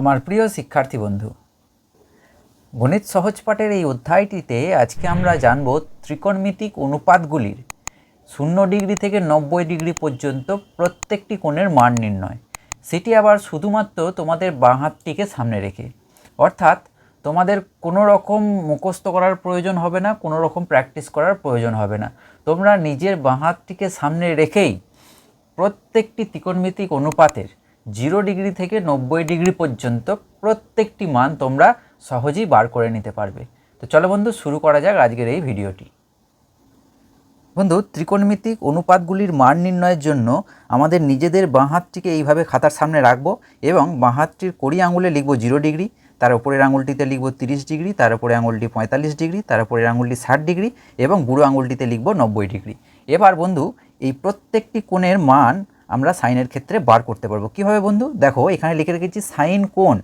আমার প্রিয় শিক্ষার্থী বন্ধু, গণিত সহজপাঠের এই অধ্যায়টিতে আজকে আমরা জানব ত্রিকোণমিতিক অনুপাতগুলির শূন্য ডিগ্রি থেকে নব্বই ডিগ্রি পর্যন্ত প্রত্যেকটি কোণের মান নির্ণয়। সেটি আবার শুধুমাত্র তোমাদের বাঁ হাতটিকে সামনে রেখে। অর্থাৎ তোমাদের কোনো রকম মুখস্থ করার প্রয়োজন হবে না, কোনো রকম প্র্যাকটিস করার প্রয়োজন হবে না। তোমরা নিজের বাঁ হাতটিকে সামনে রেখেই প্রত্যেকটি ত্রিকোণমিতিক অনুপাতের জিরো ডিগ্রি থেকে নব্বই ডিগ্রি পর্যন্ত প্রত্যেকটি মান তোমরা সহজেই বার করে নিতে পারবে। তো চলো বন্ধু, শুরু করা যাক আজকের এই ভিডিওটি। বন্ধু, ত্রিকোণমিতিক অনুপাতগুলির মান নির্ণয়ের জন্য আমাদের নিজেদের বাঁ হাতটিকে এইভাবে খাতার সামনে রাখব এবং বাঁ হাতটির কড়ি আঙুলে লিখব জিরো ডিগ্রি, তার উপরের আঙুলটিতে লিখব তিরিশ ডিগ্রি, তার উপরে আঙুলটি পঁয়তাল্লিশ ডিগ্রি, তার উপরের আঙুলটি ষাট ডিগ্রি এবং বুড়ো আঙুলটিতে লিখব নব্বই ডিগ্রি। এবার বন্ধু, এই প্রত্যেকটি কোণের মান আমরা সাইনের ক্ষেত্রে বার করতে পারব। কীভাবে বন্ধু? দেখো, এখানে লিখে রেখেছি সাইন কোণ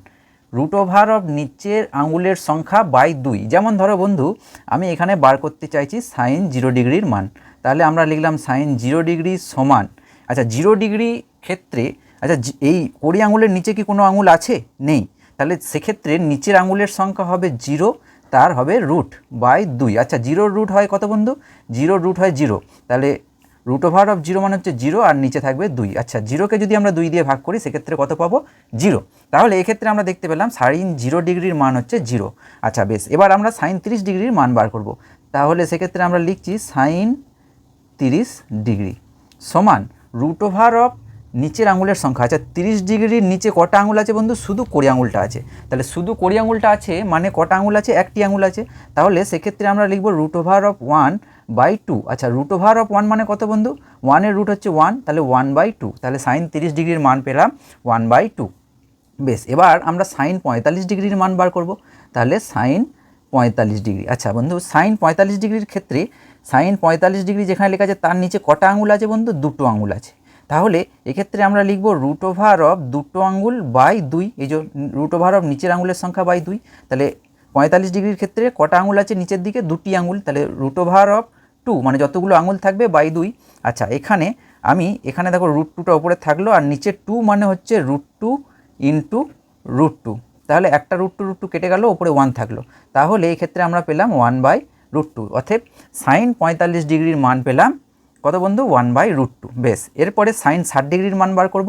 রুট ওভার অফ নিচের আঙুলের সংখ্যা বাই দুই। যেমন ধরো বন্ধু, আমি এখানে বার করতে চাইছি সাইন জিরো ডিগ্রির মান। তাহলে আমরা লিখলাম সাইন জিরো ডিগ্রি সমান। আচ্ছা জিরো ডিগ্রি ক্ষেত্রে আচ্ছা এই কড়ি আঙুলের নিচে কি কোনো আঙুল আছে? নেই। তাহলে সেক্ষেত্রে নিচের আঙুলের সংখ্যা হবে জিরো, তার হবে রুট বাই দুই। আচ্ছা জিরোর রুট হয় কত বন্ধু? জিরো রুট হয় জিরো। তাহলে রুট ওভার অফ জিরো মানে হচ্ছে জিরো আর নিচে থাকবে দুই। আচ্ছা জিরোকে যদি আমরা দুই দিয়ে ভাগ করি, সেক্ষেত্রে কত পাবো? জিরো তাহলে এক্ষেত্রে আমরা দেখতে পেলাম সাইন জিরো ডিগ্রির মান হচ্ছে জিরো আচ্ছা বেশ, এবার আমরা সাইন তিরিশ ডিগ্রির মান বার করব। তাহলে সেক্ষেত্রে আমরা লিখছি সাইন তিরিশ ডিগ্রি সমান রুট ওভার অফ নিচের আঙুলের সংখ্যা। আচ্ছা তিরিশ ডিগ্রির নিচে কটা আঙুল আছে বন্ধু? শুধু কোড়ি আঙুলটা আছে। তাহলে শুধু কোড়ি আঙুলটা আছে মানে কটা আঙুল আছে? একটি আঙুল আছে। তাহলে সেক্ষেত্রে আমরা লিখব root over of one by two আচ্ছা রুট ওভার অফ ওয়ান মানে কত বন্ধু? ওয়ানের রুট হচ্ছে ওয়ান তাহলে ওয়ান বাই টু তাহলে সাইন তিরিশ ডিগ্রির মান পেলাম ওয়ান বাই টু বেশ, এবার আমরা সাইন পঁয়তাল্লিশ ডিগ্রির মান বার করব। তাহলে সাইন পঁয়তাল্লিশ ডিগ্রি। আচ্ছা বন্ধু সাইন পঁয়তাল্লিশ ডিগ্রির ক্ষেত্রে সাইন পঁয়তাল্লিশ ডিগ্রি যেখানে লেখা আছে, তার নিচে কটা আঙুল আছে বন্ধু? দুটো আঙুল আছে। তাহলে এক্ষেত্রে আমরা লিখব রুট ওভার অফ দুটো আঙুল বাই দুই। এই যে রুট ওভার অফ নিচের আঙুলের সংখ্যা বাই দুই। তাহলে পঁয়তাল্লিশ ডিগ্রির ক্ষেত্রে কটা আঙুল আছে নিচের দিকে? দুটি আঙুল। তাহলে রুট ওভার অফ টু মানে যতগুলো আঙুল থাকবে বাই দুই। আচ্ছা এখানে আমি, এখানে দেখো রুট টুটা ওপরে থাকল, আর নিচে টু মানে হচ্ছে root two into root two তাহলে একটা রুট টু রুট টু কেটে গেল ওপরে ওয়ান থাকল। তাহলে এই ক্ষেত্রে আমরা পেলাম ওয়ান বাই রুট টু অর্থাৎ সাইন পঁয়তাল্লিশ ডিগ্রির মান পেলাম, কত বন্ধু? ওয়ান বাই রুট টু বেশ, এরপরে সাইন ষাট ডিগ্রির মান বার করব।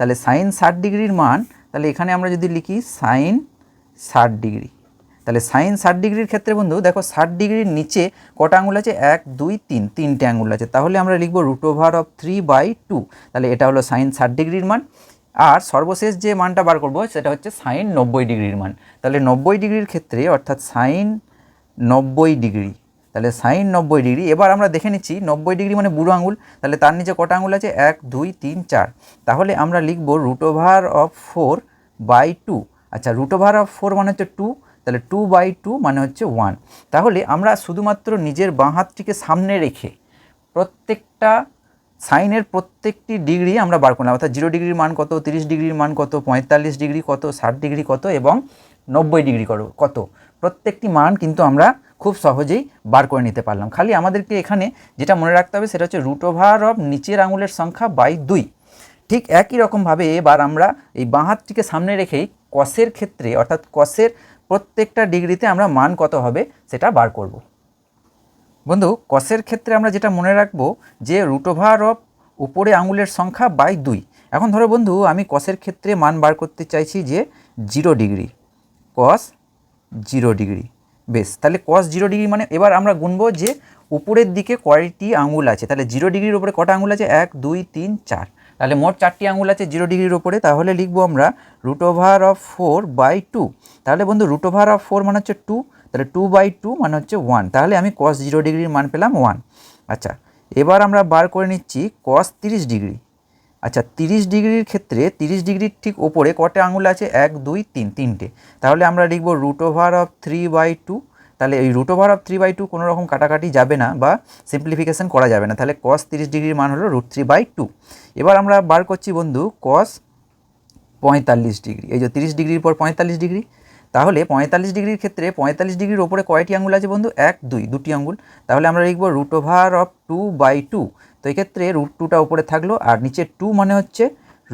তাহলে সাইন ষাট ডিগ্রির মান, তাহলে এখানে আমরা যদি লিখি সাইন ষাট ডিগ্রি। তাহলে সাইন ষাট ডিগ্রির ক্ষেত্রে বন্ধু, দেখো ষাট ডিগ্রির নিচে কটা আঙুল আছে? এক, দুই, তিন, তিনটে আঙুল আছে। তাহলে আমরা লিখব root over of three by two তাহলে এটা হলো সাইন ষাট ডিগ্রির মান। আর সর্বশেষ যে মানটা বার করব, সেটা হচ্ছে সাইন নব্বই ডিগ্রির মান। তাহলে নব্বই ডিগ্রির ক্ষেত্রে অর্থাৎ সাইন নব্বই ডিগ্রি। তাহলে সাইন নব্বই ডিগ্রি। এবার আমরা দেখে নিচ্ছি নব্বই ডিগ্রি মানে বুড়ো আঙুল তাহলে তার নিচে কটা আঙুল আছে? এক, দুই, তিন, চার। তাহলে আমরা লিখব root over of four by two আচ্ছা রুট ওভার অফ ফোর মানে হচ্ছে টু তাহলে টু বাই টু মানে হচ্ছে ওয়ান তাহলে আমরা শুধুমাত্র নিজের বাঁ হাতটিকে সামনে রেখে প্রত্যেকটা সাইনের প্রত্যেকটি ডিগ্রি আমরা বার করলাম। অর্থাৎ জিরো ডিগ্রির মান কত, তিরিশ ডিগ্রির মান কত, পঁয়তাল্লিশ ডিগ্রি কত, ষাট ডিগ্রি কত এবং নব্বই ডিগ্রি কত। প্রত্যেকটি মান কিন্তু আমরা খুব সহজেই বার করে নিতে পারলাম। খালি আমাদেরকে এখানে যেটা মনে রাখতে হবে সেটা হচ্ছে রুট ওভার অফ নিচের আঙুলের সংখ্যা বাই দুই। ঠিক একই রকমভাবে এবার আমরা এই বাঁ হাতটিকে সামনে রেখেই কসের ক্ষেত্রে, অর্থাৎ কসের প্রত্যেকটা ডিগ্রিতে আমরা মান কত হবে সেটা বার করব। বন্ধু কসের ক্ষেত্রে আমরা যেটা মনে রাখব যে রুট ওভার অফ উপরে আঙুলের সংখ্যা বাই দুই। এখন ধরো বন্ধু, আমি কসের ক্ষেত্রে মান বার করতে চাইছি যে zero degree. Cos zero degree. বেশ, তাহলে কস জিরো ডিগ্রি মানে এবার আমরা গুনবো যে উপরের দিকে কয়টি আঙুল আছে। তাহলে জিরো ডিগ্রির উপরে কটা আঙুল আছে? এক, দুই, তিন, চার। তাহলে মোট চারটি আঙুল আছে জিরো ডিগ্রির ওপরে তাহলে লিখব আমরা root over of four by two তাহলে বন্ধু রুট ওভার অফ ফোর মানে হচ্ছে টু তাহলে টু বাই টু মানে হচ্ছে ওয়ান তাহলে আমি কস জিরো ডিগ্রির মান পেলাম ওয়ান আচ্ছা এবার আমরা বার করে নিচ্ছি কস তিরিশ ডিগ্রি। আচ্ছা তিরিশ ডিগ্রির ক্ষেত্রে তিরিশ ডিগ্রির ঠিক ওপরে কটা আঙুল আছে? এক, দুই, তিন, তিনটে। তাহলে আমরা লিখব root over of three by two তাহলে এই root over of three by two কোনো রকম কাটাকাটি যাবে না বা সিম্পলিফিকেশন করা যাবে না। তাহলে কস তিরিশ ডিগ্রির মান হলো রুট থ্রি বাই টু এবার আমরা বার করছি বন্ধু কস পঁয়তাল্লিশ ডিগ্রি। এই যে তিরিশ ডিগ্রির পর পঁয়তাল্লিশ ডিগ্রি, তাহলে পঁয়তাল্লিশ ডিগ্রির ক্ষেত্রে পঁয়তাল্লিশ ডিগ্রির ওপরে কয়টি আঙুল আছে বন্ধু? এক, দুই, দুটি আঙুল তাহলে আমরা লিখব root over of two by two তো এক্ষেত্রে রুট টুটা উপরে থাকল, আর নিচে টু মানে হচ্ছে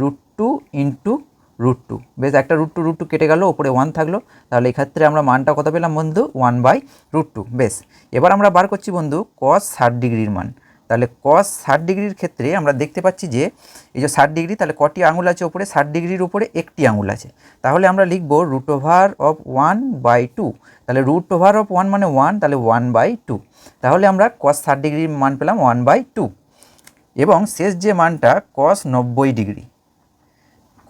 root two into root two বেশ, একটা রুট টু রুট টু কেটে গেল, ওপরে ওয়ান থাকল। তাহলে এক্ষেত্রে আমরা মানটা কত পেলাম বন্ধু? ওয়ান বাই রুট টু বেশ, এবার আমরা বার করছি বন্ধু কস ষাট ডিগ্রির মান। তাহলে কস ষাট ডিগ্রির ক্ষেত্রে আমরা দেখতে পাচ্ছি যে, এই যে ষাট ডিগ্রি, তাহলে কটি আঙুল আছে ওপরে? ষাট ডিগ্রির উপরে একটি আঙুল আছে। তাহলে আমরা লিখব root over of one by two তাহলে রুট ওভার অফ ওয়ান মানে ওয়ান তাহলে ওয়ান বাই টু তাহলে আমরা কস ষাট ডিগ্রির মান পেলাম ওয়ান বাই টু এবং শেষ যে মানটা কস নব্বই ডিগ্রি।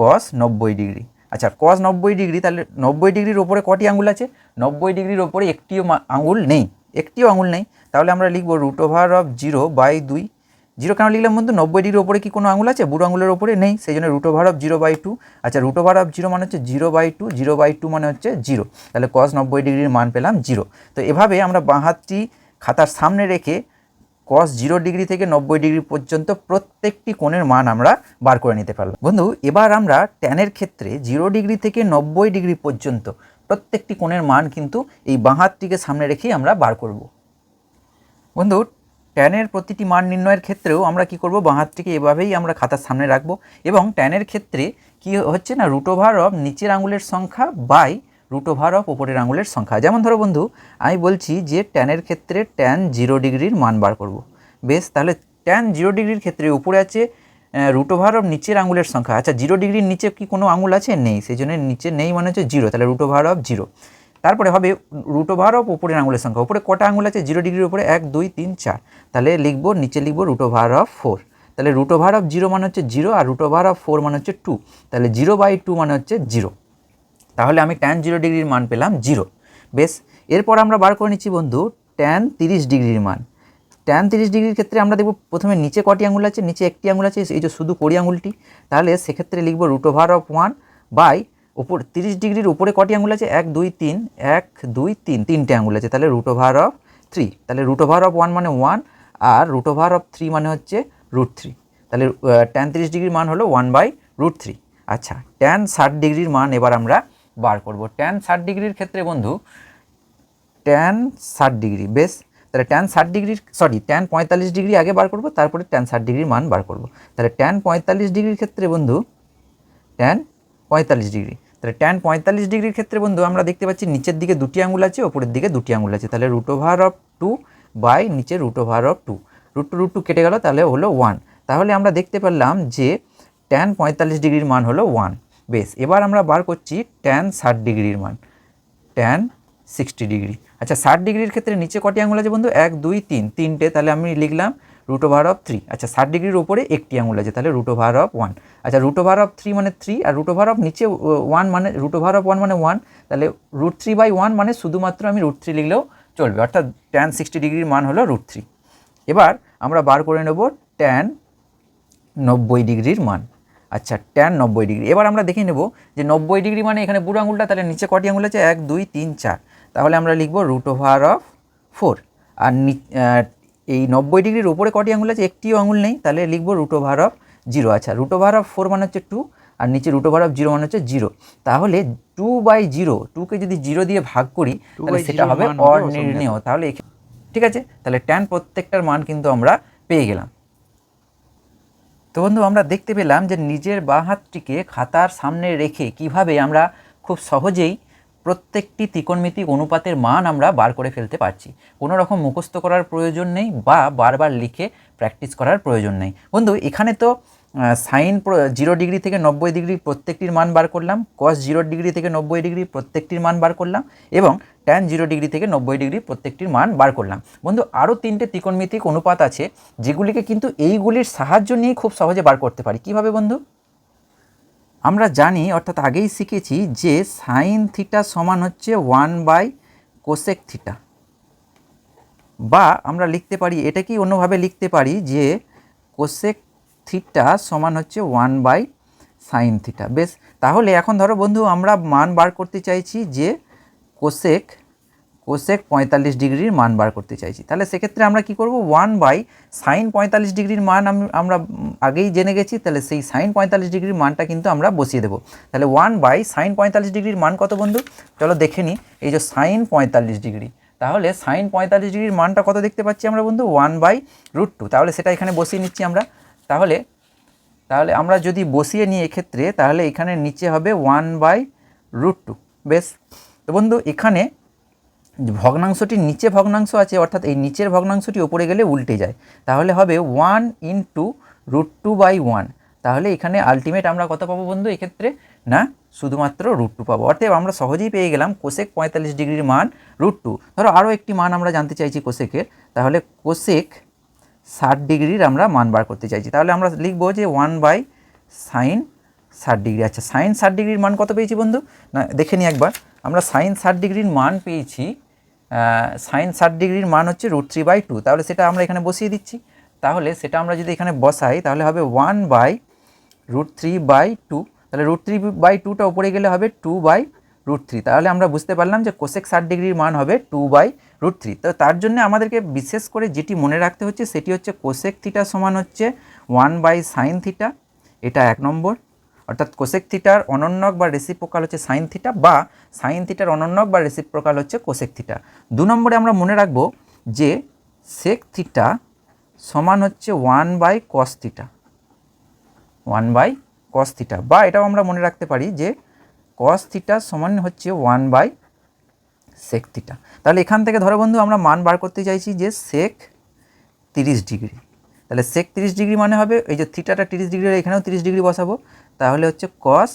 কস নব্বই ডিগ্রি। আচ্ছা কস নব্বই ডিগ্রি, তাহলে নব্বই ডিগ্রির ওপরে কটি আঙুল আছে? নব্বই ডিগ্রির ওপরে একটিও আঙুল নেই। একটিও আঙুল নেই। তাহলে আমরা লিখব root over of zero by দুই। জিরো কেন লিখলাম বন্ধু? নব্বই ডিগ্রির ওপরে কি কোনো আঙুল আছে? বুড়ো আঙুলের ওপরে নেই। সেই জন্য root over of zero by two আচ্ছা রুট ওভার অফ জিরো মানে হচ্ছে zero by two zero by two মানে হচ্ছে জিরো তাহলে কস নব্বই ডিগ্রির মান পেলাম জিরো তো এভাবে আমরা বাঁ হাতটি খাতার সামনে রেখে কস জিরো ডিগ্রি থেকে নব্বই ডিগ্রি পর্যন্ত প্রত্যেকটি কোণের মান আমরা বার করে নিতে পারলাম। বন্ধু, এবার আমরা ট্যানের ক্ষেত্রে জিরো ডিগ্রি থেকে নব্বই ডিগ্রি পর্যন্ত প্রত্যেকটি কোণের মান কিন্তু এই বাঁ হাতটিকে সামনে রেখেই আমরা বার করব। বন্ধু ট্যানের প্রতিটি মান নির্ণয়ের ক্ষেত্রেও আমরা কি করব? বাঁ হাতটিকে এভাবেই আমরা খাতার সামনে রাখব এবং ট্যানের ক্ষেত্রে কি হচ্ছে না রুট ওভার অফ নিচের আঙুলের সংখ্যা বাই রুট ওভার অফ ওপরের আঙুলের সংখ্যা। যেমন ধরো বন্ধু, আমি বলছি যে ট্যানের ক্ষেত্রে ট্যান জিরো ডিগ্রির মান বার করব। বেশ, তাহলে ট্যান জিরো ডিগ্রির ক্ষেত্রে উপরে আছে রুট ওভার অফ নিচের আঙুলের সংখ্যা। আচ্ছা জিরো ডিগ্রির নিচে কি কোনো আঙুল আছে? নেই সেই জন্য নিচে নেই মানে হচ্ছে জিরো তাহলে রুট ওভার অফ জিরো তারপরে হবে রুট ওভার অফ উপরের আঙুলের সংখ্যা। উপরে কটা আঙুল আছে? জিরো ডিগ্রির উপরে এক, দুই, তিন, চার। তাহলে লিখব, নিচে লিখব রুট ওভার অফ ফোর তাহলে রুট ওভার অফ জিরো মানে হচ্ছে জিরো আর রুট ওভার অফ ফোর মানে হচ্ছে টু তাহলে জিরো বাই টু মানে হচ্ছে জিরো তাহলে আমি ট্যান জিরো ডিগ্রির মান পেলাম জিরো বেশ, এরপর আমরা বার করে নিচ্ছি বন্ধু ট্যান তিরিশ ডিগ্রির মান। ট্যান তিরিশ ডিগ্রির ক্ষেত্রে আমরা দেখব প্রথমে নিচে কটি আঙুল আছে, নিচে একটি আঙুল আছে, এই যে শুধু কড়ি আঙুলটি তাহলে সেক্ষেত্রে লিখব root over of one by ওপর তিরিশ ডিগ্রির উপরে কটি আঙুল আছে? এক, দুই, তিন, এক, দুই, তিন, তিনটে আঙুল আছে। তাহলে রুট ওভার অফ থ্রি তাহলে রুট ওভার অফ ওয়ান মানে ওয়ান আর রুট ওভার অফ থ্রি মানে হচ্ছে রুট থ্রি তাহলে ট্যান তিরিশ ডিগ্রির মান হলো ওয়ান বাই রুট থ্রি আচ্ছা ট্যান ষাট ডিগ্রির মান এবার আমরা বার করব। ট্যান ষাট ডিগ্রির ক্ষেত্রে বন্ধু ট্যান ষাট ডিগ্রি, বেশ? তাহলে ট্যান ষাট ডিগ্রির সরি ট্যান পঁয়তাল্লিশ ডিগ্রি আগে বার করব, তারপরে ট্যান ষাট ডিগ্রির মান বার করব। তাহলে ট্যান পঁয়তাল্লিশ ডিগ্রির ক্ষেত্রে বন্ধু ট্যান পঁয়তাল্লিশ ডিগ্রি। তাহলে ট্যান পঁয়তাল্লিশ ডিগ্রির ক্ষেত্রে বন্ধু, আমরা দেখতে পাচ্ছি নিচের দিকে দুটি আঙুল আছে, ওপরের দিকে দুটি আঙুল আছে। তাহলে root over of two by নিচে root over of two root two root two কেটে গেল, তাহলে হলো ওয়ান তাহলে আমরা দেখতে পারলাম যে ট্যান পঁয়তাল্লিশ ডিগ্রির মান হলো ওয়ান বেশ, এবার আমরা বার করছি ট্যান ষাট ডিগ্রির মান ট্যান সিক্সটি ডিগ্রি। আচ্ছা ষাট ডিগ্রির ক্ষেত্রে নিচে কটি আঙুল আছে বন্ধু? এক, দুই, তিন, তিনটে, তাহলে আমি লিখলাম রুট ওভার অফ থ্রি আচ্ছা ষাট ডিগ্রির ওপরে একটি আঙুল আছে, তাহলে রুট ওভার অফ ওয়ান আচ্ছা রুট ওভার অফ থ্রি মানে থ্রি আর রুট ওভার অফ নিচে ওয়ান মানে রুট ওভার অফ ওয়ান মানে ওয়ান তাহলে রুট থ্রি বাই ওয়ান মানে শুধুমাত্র আমি রুট থ্রি লিখলেও চলবে, অর্থাৎ ট্যান সিক্সটি ডিগ্রির মান হলো রুট থ্রি এবার আমরা বার করে নেব ট্যান নব্বই ডিগ্রির মান। আচ্ছা ট্যান নব্বই ডিগ্রি। এবার আমরা দেখে নেব যে নব্বই ডিগ্রি মানে এখানে বুড়ো আঙুলটা তাহলে নিচে কটি আঙুল আছে? এক দুই তিন চার। তাহলে আমরা লিখব রুট ওভার অফ ফোর আর নি- এই নব্বই ডিগ্রির উপরে কটি আঙুল আছে? একটিও আঙুল নেই। তাহলে লিখব রুট ওভার অফ জিরো আচ্ছা রুট ওভার অফ ফোর মানে হচ্ছে টু আর নিচে রুট ওভার অফ জিরো মানে হচ্ছে জিরো তাহলে টু বাই জিরো টুকে যদি জিরো দিয়ে ভাগ করি তাহলে সেটা হবে অনির্ণেয়। তাহলে ঠিক আছে? তাহলে ট্যান প্রত্যেকটার মান কিন্তু আমরা পেয়ে গেলাম। তো বন্ধু, আমরা দেখতে পেলাম যে নিজের বাঁ হাতটিকে খাতার সামনে রেখে কীভাবে আমরা খুব সহজেই প্রত্যেকটি ত্রিকোণমিতিক অনুপাতের মান আমরা বার করে ফেলতে পারছি। কোনো রকম মুখস্থ করার প্রয়োজন নেই বা বারবার লিখে প্র্যাকটিস করার প্রয়োজন নেই। বন্ধু, এখানে তো সাইন জিরো ডিগ্রি থেকে নব্বই ডিগ্রি প্রত্যেকটির মান বার করলাম কস জিরো ডিগ্রি থেকে নব্বই ডিগ্রি প্রত্যেকটির মান বার করলাম এবং ট্যান জিরো ডিগ্রি থেকে নব্বই ডিগ্রি প্রত্যেকটির মান বার করলাম। বন্ধু আরও তিনটে ত্রিকোণমিতিক অনুপাত আছে যেগুলিকে কিন্তু এইগুলির সাহায্য নিয়ে খুব সহজে বার করতে পারি। কীভাবে বন্ধু? আমরা জানি, অর্থাৎ আগেই শিখেছি যে সাইন থিটা সমান হচ্ছে ওয়ান বাই কোসেক থিটা বা আমরা লিখতে পারি, এটাকেই অন্যভাবে লিখতে পারি যে কোসেক থিটা সমান হচ্ছে ওয়ান বাই সাইন থিটা বেশ, তাহলে এখন ধরো বন্ধু আমরা মান বার করতে চাইছি যে কোসেক কোসেক পঁয়তাল্লিশ ডিগ্রির মান বার করতে চাইছি। তাহলে সেক্ষেত্রে আমরা কি করব? ওয়ান বাই সাইন পঁয়তাল্লিশ ডিগ্রির মান আমি- আমরা আগেই জেনে গেছি, তাহলে সেই সাইন পঁয়তাল্লিশ ডিগ্রির মানটা কিন্তু আমরা বসিয়ে দেবো। তাহলে ওয়ান বাই সাইন পঁয়তাল্লিশ ডিগ্রির মান কত বন্ধু? চলো দেখে নিই এই যে সাইন পঁয়তাল্লিশ ডিগ্রি। তাহলে সাইন পঁয়তাল্লিশ ডিগ্রির মানটা কত দেখতে পাচ্ছি আমরা বন্ধু? ওয়ান বাই রুট টু তাহলে সেটা এখানে বসিয়ে নিচ্ছি আমরা। তাহলে তাহলে আমরা যদি বসিয়ে নিই এক্ষেত্রে, তাহলে এখানে নিচে হবে ওয়ান বাই রুট টু বেশ, তো বন্ধু, এখানে ভগ্নাংশটির নিচে ভগ্নাংশ আছে, অর্থাৎ এই নিচের ভগ্নাংশটি ওপরে গেলে উল্টে যায়। তাহলে হবে one in two root two by one তাহলে এখানে আলটিমেট আমরা কত পাবো বন্ধু এক্ষেত্রে? না, শুধুমাত্র রুট টু পাবো। অর্থাৎ আমরা সহজেই পেয়ে গেলাম কোসেক পঁয়তাল্লিশ ডিগ্রির মান রুট টু ধরো আরও একটি মান আমরা জানতে চাইছি কোসেকের তাহলে কোসেক ষাট ডিগ্রির আমরা মান বার করতে চাইছি। তাহলে আমরা লিখব যে ওয়ান বাই সাইন ষাট ডিগ্রি। আচ্ছা সাইন ষাট ডিগ্রির মান কত পেয়েছি বন্ধু? না, দেখে নিই একবার। আমরা সাইন ষাট ডিগ্রির মান পেয়েছি সাইন ষাট ডিগ্রির মান হচ্ছে রুট থ্রি বাই টু। তাহলে সেটা আমরা এখানে বসিয়ে দিচ্ছি। তাহলে সেটা আমরা যদি এখানে বসাই, তাহলে হবে one by root three by two. তাহলে রুট থ্রি বাই টুটা উপরে গেলে হবে টু বাই রুট থ্রি তাহলে আমরা বুঝতে পারলাম যে কোসেক ষাট ডিগ্রির মান হবে টু বাই রুট থ্রি তো তার জন্য আমাদেরকে বিশেষ করে যেটি মনে রাখতে হচ্ছে সেটি হচ্ছে কোসেক থিটা সমান হচ্ছে ওয়ান বাই সাইন থিটা এটা এক নম্বর। অর্থাৎ কোসেক থিটার অনন্যক বা রেসিপ্রোকাল হচ্ছে সাইন থিটা বা সাইন থিটার অনন্যক বা রেসিপ্রোকাল হচ্ছে কোসেক থিটা দু নম্বরে আমরা মনে রাখব যে সেক থিটা সমান হচ্ছে one by cos theta one by cos theta বা এটাও আমরা মনে রাখতে পারি যে কস থিটা সমান হচ্ছে ওয়ান বাই সেক থিটা তাহলে এখান থেকে ধরো বন্ধু, আমরা মান বার করতে চাইছি যে সেক তিরিশ ডিগ্রি। তাহলে সেক তিরিশ ডিগ্রি মানে হবে, এই যে থিটাটা তিরিশ ডিগ্রি এখানেও তিরিশ ডিগ্রি বসাবো, তাহলে হচ্ছে কস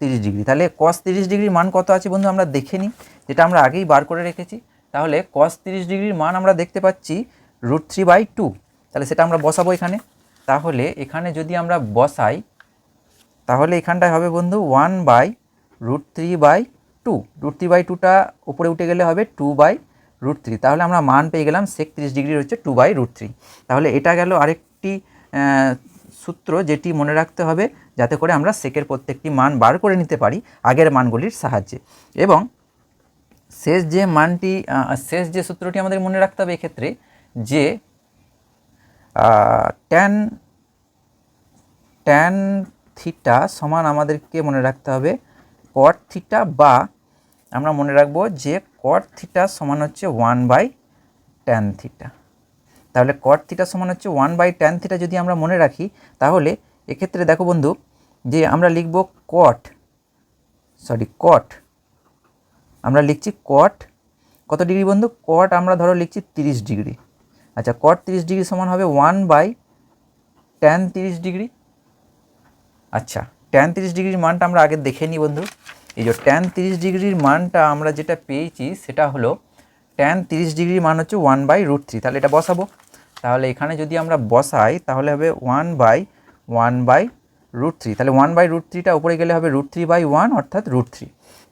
তিরিশ ডিগ্রি। তাহলে কস তিরিশ ডিগ্রির মান কত আছে বন্ধু, আমরা দেখে নিই, যেটা আমরা আগেই বার করে রেখেছি। তাহলে কস তিরিশ ডিগ্রির মান আমরা দেখতে পাচ্ছি রুট থ্রি বাই টু তাহলে সেটা আমরা বসাবো এখানে। তাহলে এখানে যদি আমরা বসাই, তাহলে এখানটায় হবে বন্ধু one by root three by two root three by টুটা উপরে উঠে গেলে হবে টু বাই রুট থ্রি তাহলে আমরা মান পেয়ে গেলাম সেক তিরিশ ডিগ্রির হচ্ছে টু বাই রুট থ্রি তাহলে এটা গেল আরেকটি সূত্র যেটি মনে রাখতে হবে যাতে করে আমরা সেকের প্রত্যেকটি মান বার করে নিতে পারি আগের মানগুলির সাহায্যে। এবং শেষ যে মানটি শেষ যে সূত্রটি আমাদের মনে রাখতে হবে এক্ষেত্রে যে ট্যান ট্যান থিটা সমান আমাদেরকে মনে রাখতে হবে কট থিটা বা আমরা মনে রাখব যে কট থিটা সমান হচ্ছে ওয়ান বাই ট্যান থিটা তাহলে কট থিটা সমান হচ্ছে ওয়ান বাই ট্যান থিটা যদি আমরা মনে রাখি, তাহলে এক্ষেত্রে দেখো বন্ধু, যে আমরা লিখব কট সরি কট আমরা লিখছি কট কত ডিগ্রি বন্ধু? কট আমরা ধরো লিখছি তিরিশ ডিগ্রি। আচ্ছা কট তিরিশ ডিগ্রি সমান হবে ওয়ান বাই ট্যান তিরিশ ডিগ্রি। আচ্ছা ট্যান তিরিশ ডিগ্রির মানটা আমরা আগে দেখে নিই বন্ধু। এই যে ট্যান তিরিশ ডিগ্রির মানটা আমরা যেটা পেয়েছি সেটা হলো ট্যান তিরিশ ডিগ্রির মান হচ্ছে ওয়ান বাই রুট থ্রি তাহলে এটা বসাবো। তাহলে এখানে যদি আমরা বসাই, তাহলে হবে one by one by root three তাহলে ওয়ান বাই রুট থ্রিটা উপরে গেলে হবে রুট থ্রি বাই ওয়ান অর্থাৎ রুট থ্রি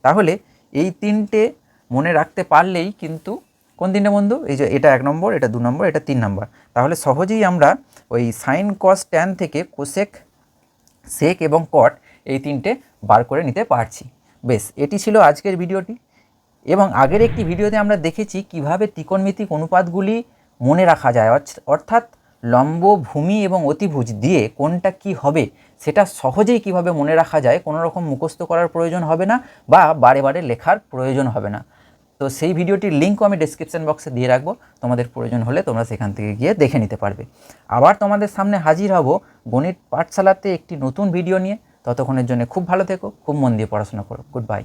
তাহলে এই তিনটে মনে রাখতে পারলেই কিন্তু কোন তিনটে বন্ধু? এই যে এটা এক নম্বর, এটা দু নম্বর, এটা তিন নম্বর। তাহলে সহজেই আমরা ওই সাইন কস ট্যান থেকে কোসেক সেক এবং কট এই তিনটে বার করে নিতে পারছি। বেশ, এটি ছিল আজকের ভিডিওটি। এবং আগের একটি ভিডিওতে আমরা দেখেছি কীভাবে ত্রিকোণমিতিক অনুপাতগুলি মনে রাখা যায়। অর্থ- অর্থাৎ লম্ব ভূমি এবং অতিভুজ দিয়ে কোনটা কি হবে সেটা সহজেই কীভাবে মনে রাখা যায়, কোনো রকম মুখস্থ করার প্রয়োজন হবে না বা বারে বারে লেখার প্রয়োজন হবে না। তো সেই ভিডিওটির লিঙ্কও আমি ডিসক্রিপশান বক্সে দিয়ে রাখব। তোমাদের প্রয়োজন হলে তোমরা সেখান থেকে গিয়ে দেখে নিতে পারবে। আবার তোমাদের সামনে হাজির হব গণিত পাঠশালাতে একটি নতুন ভিডিও নিয়ে। ততক্ষণের জন্য খুব ভালো থেকো, খুব মন দিয়ে পড়াশোনা করো। Good bye